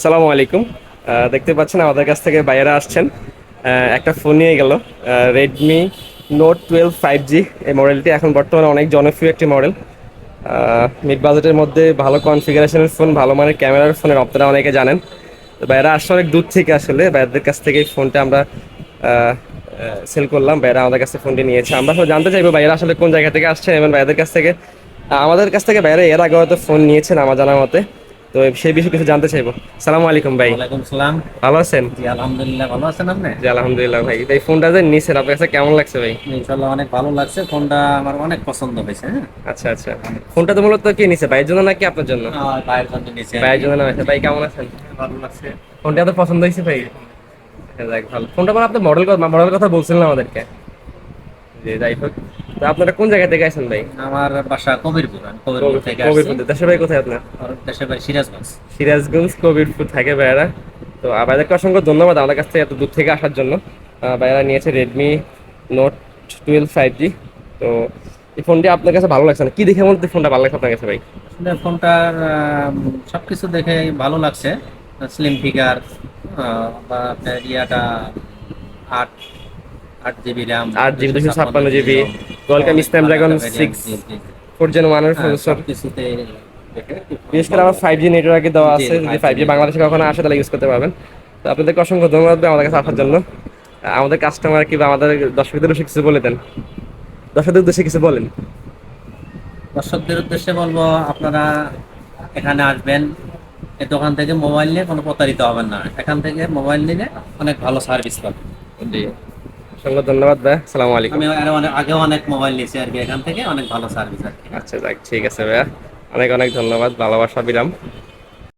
সালামু আলাইকুম। দেখতে পাচ্ছেন আমাদের কাছ থেকে বাইরে আসছেন। একটা ফোন নিয়ে গেল Redmi note twelve five G এই মডেলটি এখন বর্তমানে অনেক জনপ্রিয় একটি মডেল মিড বাজেটের মধ্যে ভালো কনফিগারেশনের ফোন ভালো মানের ক্যামেরার ফোনের আপনারা অনেকে জানেন। তো বাইরে আসছে অনেক দূর থেকে আসলে বাইরের কাছ থেকে ফোনটা আমরা সেল করলাম। বাইরে আমাদের কাছে ফোনটি নিয়েছে। আমরা আসলে জানতে চাইব বাইরে আসলে কোন জায়গা থেকে আসছেন এবং বাইরের কাছ থেকে, আমাদের কাছ থেকে বাইরে এর আগে হয়তো ফোন নিয়েছেন আমার জানা মতে। তো সেই বিষয়ে কিছু জানতে চাইব। সালামু আলাইকুম ভাই। সালাম। ভালো আছেন? জি আলহামদুলিল্লাহ ভালো আছেন আপনি? জি আলহামদুলিল্লাহ ভাই। এই ফোনটা যে নিছেন আপনার কাছে কেমন লাগছে ভাই? অনেক ভালো লাগছে। ফোনটা আমার অনেক পছন্দ হয়েছে হ্যাঁ। আচ্ছা আচ্ছা। ফোনটা তো মূলত কি নিছে ভাইয়ের জন্য নাকি আপনার জন্য? ভাইয়ের জন্য নিচে ভাইয়ের জন্য না ভাই কেমন আছেন? ভালো লাগছে। ফোনটা তো পছন্দ হয়েছে ভাই? যাক ভালো। ফোনটা মানে আপনি মডেল মডেল কথা বলছিলেন আমাদেরকে? জি যাই হোক। তো আপনারা কোন জায়গা থেকে আসেন ভাই? আমার বাসা কবিরপুর কবিরপুর থেকে কবিরপুর দেশের ভাই কোথায় আপনার? দেশের বাড়ি সিরাজগঞ্জ। সিরাজগঞ্জ কবিরপুর থাকে ভাইয়ারা। তো আহ, ভাইয়াদেরকে অসংখ্য ধন্যবাদ আমাদের কাছ থেকে এত দূর থেকে আসার জন্য। আহ, ভাইয়ারা নিয়েছে Redmi note twelve five G তো এই ফোনটি আপনার কাছে ভালো লাগছে না? কি দেখে মধ্যে ফোনটা ভালো লাগছে আপনার কাছে ভাই? আসলে ফোনটার সব কিছু দেখে ভালো লাগছে। স্লিম ফিগার বা আপনার ইয়াটা আট আট জিবি র্যাম আট জিবি দুশো ছাপ্পান্ন GB welcome Snapdragon six four gen ওয়ানের প্রসেসর বিশেষ করে আমার ফাইভ জি নেটওয়ার্কে দেওয়া আছে যদি 5G ফাইভ জি বাংলাদেশে কখনো আসে তাহলে ইউজ করতে পারবেন। তো আপনাদেরকে অসংখ্য ধন্যবাদ আমাদের কাছে আসার জন্য। আমাদের কাস্টমার কিংবা আমাদের দর্শকদের উদ্দেশ্যে কিছু বলে দেন? দর্শকদের উদ্দেশ্যে কিছু বলেন। দর্শকদের উদ্দেশ্যে বলব আপনারা এখানে আসবেন এই দোকান থেকে মোবাইল নিয়ে কোনো প্রতারিত হবেন না। এখান থেকে মোবাইল নিলে অনেক ভালো সার্ভিস পাবেন। অসংখ্য ধন্যবাদ ভাই। আসসালামু আলাইকুম। আমি অনেক আগেও অনেক মোবাইল নিয়েছি আর কি এখান থেকে অনেক ভালো সার্ভিস আর কি। আচ্ছা যাক ঠিক আছে ভাইয়া। অনেক অনেক ধন্যবাদ ভালোবাসা বিরাম